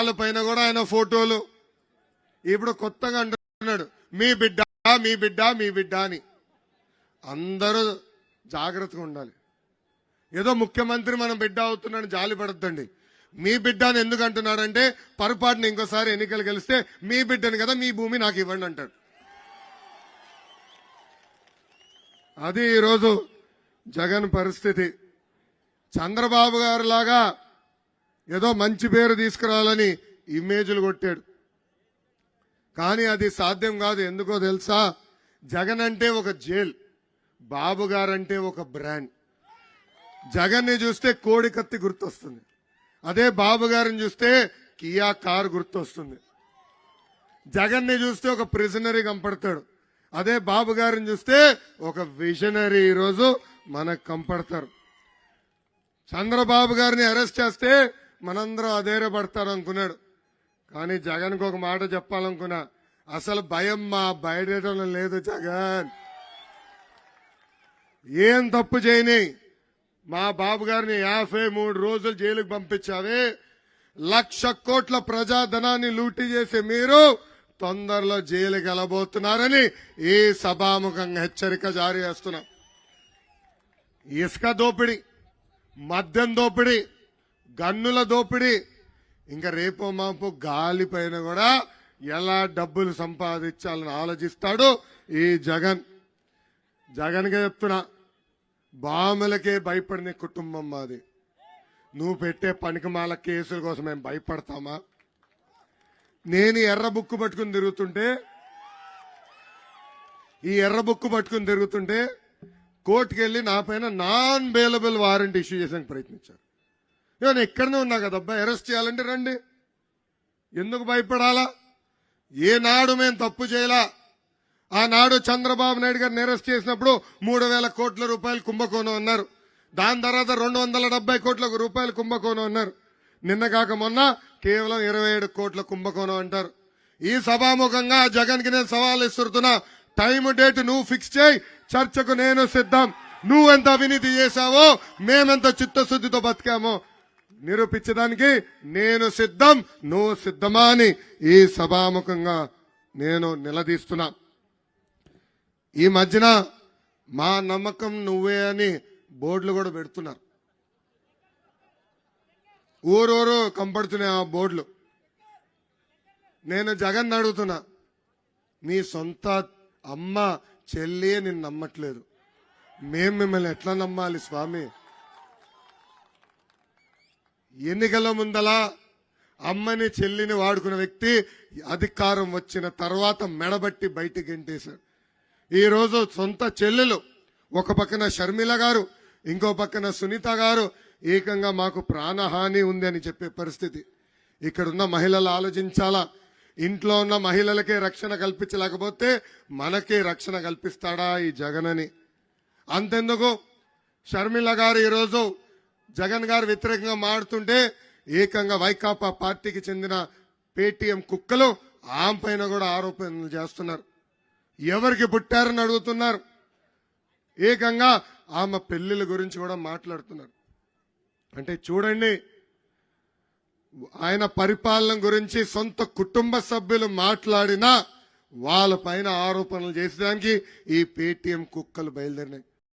వాళ్ళపైన కూడా ఆయన ఫోటోలు. ఇప్పుడు కొత్తగా అంటున్నాడు మీ బిడ్డ మీ బిడ్డ మీ బిడ్డ అని. అందరూ జాగ్రత్తగా ఉండాలి. ఏదో ముఖ్యమంత్రి మనం బిడ్డ అవుతున్నాడు జాలి పడద్దండి. మీ బిడ్డ అని ఎందుకు అంటున్నాడంటే పొరపాటున ఇంకోసారి ఎన్నికలు గెలిస్తే మీ బిడ్డని కదా మీ భూమి నాకు ఇవ్వండి అంటాడు. అది ఈరోజు జగన్ పరిస్థితి. చంద్రబాబు గారు లాగా ఏదో మంచి పేరు తీసుకురావాలని ఇమేజ్లు కొట్టాడు. కానీ అది సాధ్యం కాదు. ఎందుకో తెలుసా? జగన్ అంటే ఒక జైల్ బాబు గారంటే ఒక బ్రాండ్. జగన్ని చూస్తే కోడి కత్తి గుర్తొస్తుంది. అదే బాబు గారిని చూస్తే కియా కార్ గుర్తొస్తుంది. జగన్ని చూస్తే ఒక ప్రిజనరీ కంపడతాడు. అదే బాబు గారిని చూస్తే ఒక విజనరీ ఈరోజు మనకు కంపడతారు. చంద్రబాబు గారిని అరెస్ట్ చేస్తే మనందరం అధైర్యపడతారు అనుకున్నాడు కానీ జగన్కి ఒక మాట చెప్పాలనుకున్నా అసలు భయం మా బయటం లేదు జగన్. ఏం తప్పు చేయని మా బాబు గారిని యాభై మూడు రోజులు జైలుకు పంపించావే. లక్ష కోట్ల ప్రజాధనాన్ని లూటీ చేసి మీరు తొందరలో జైలుకి వెళ్ళబోతున్నారని ఈ సభాముఖంగా హెచ్చరిక జారీ చేస్తున్నాం. ఇసుక దోపిడీ మద్యం దోపిడీ గన్నుల దోపిడీ. ఇంకా రేపో మాపు గాలి పైన కూడా ఎలా డబ్బులు సంపాదించాలని ఆలోచిస్తాడు ఈ జగన్. జగన్గా చెప్తున్నా బాములకే భయపడిన కుటుంబం మాది. నువ్వు పెట్టే పనికిమాల కేసుల కోసం మేము భయపడతామా? నేను ఎర్ర బుక్కు పట్టుకుని తిరుగుతుంటే ఈ ఎర్ర బుక్కు పట్టుకుని తిరుగుతుంటే కోర్టుకెళ్ళి నా పైన నాన్ బెయిలబుల్ వారెంట్ ఇష్యూ చేసానికి ప్రయత్నించారు. నేను ఇక్కడనే ఉన్నా కదా అబ్బాయి అరెస్ట్ చేయాలంటే రండి. ఎందుకు భయపడాలా? ఏనాడు మేము తప్పు చేయలా? ఆనాడు చంద్రబాబు నాయుడు గారిని అరెస్ట్ చేసినప్పుడు మూడు వేల కోట్ల రూపాయలు కుంభకోణం అన్నారు. దాని తర్వాత రెండు వందల డెబ్బై కోట్ల రూపాయలు కుంభకోణం అన్నారు. నిన్న కాక మొన్న కేవలం ఇరవై ఏడు కోట్ల కుంభకోణం అంటారు. ఈ సభాముఖంగా జగన్కి నేను సవాల్ ఇస్తున్నా టైం డేట్ నువ్వు ఫిక్స్ చేయి చర్చకు నేను సిద్ధం. నువ్వెంత అవినీతి చేశావో మేమెంత చిత్తశుద్ధితో బతికామో నిరూపించడానికి నేను సిద్ధం నువ్వు సిద్ధమా అని ఈ సభాముఖంగా నేను నిలదీస్తున్నా. ఈ మధ్యన మా నమ్మకం నువ్వే అని బోర్డులు కూడా పెడుతున్నారు. ఊరూరు కంపడుతున్నాయి ఆ బోర్డులు. నేను జగన్ అడుగుతున్నా నీ సొంత అమ్మ చెల్లి నిన్ను నమ్మట్లేదు. మేము మిమ్మల్ని ఎట్లా నమ్మాలి స్వామి? ఎన్నికల ముందల అమ్మని చెల్లిని వాడుకున్న వ్యక్తి అధికారం వచ్చిన తర్వాత మెడబట్టి బయటికి గెంటేశాడు. ఈరోజు సొంత చెల్లెలు ఒక పక్కన షర్మిల గారు ఇంకో పక్కన సునీత గారు ఏకంగా మాకు ప్రాణహాని ఉంది అని చెప్పే పరిస్థితి. ఇక్కడున్న మహిళలు ఆలోచించాలా? ఇంట్లో ఉన్న మహిళలకే రక్షణ కల్పించలేకపోతే మనకే రక్షణ కల్పిస్తాడా ఈ జగనని? అంతెందుకు? షర్మిల గారు ఈరోజు జగన్ గారు వ్యతిరేకంగా మాడుతుంటే ఏకంగా వైకాపా పార్టీకి చెందిన పేటీఎం కుక్కలు ఆమె పైన కూడా ఆరోపణలు చేస్తున్నారు. ఎవరికి పుట్టారని అడుగుతున్నారు. ఏకంగా ఆమె పెళ్ళిళ్ళ గురించి కూడా మాట్లాడుతున్నారు. అంటే చూడండి ఆయన పరిపాలన గురించి సొంత కుటుంబ సభ్యులు మాట్లాడినా వాళ్ళ పైన ఆరోపణలు చేసేదానికి ఈ పేటీఎం కుక్కలు బయలుదేరినాయి.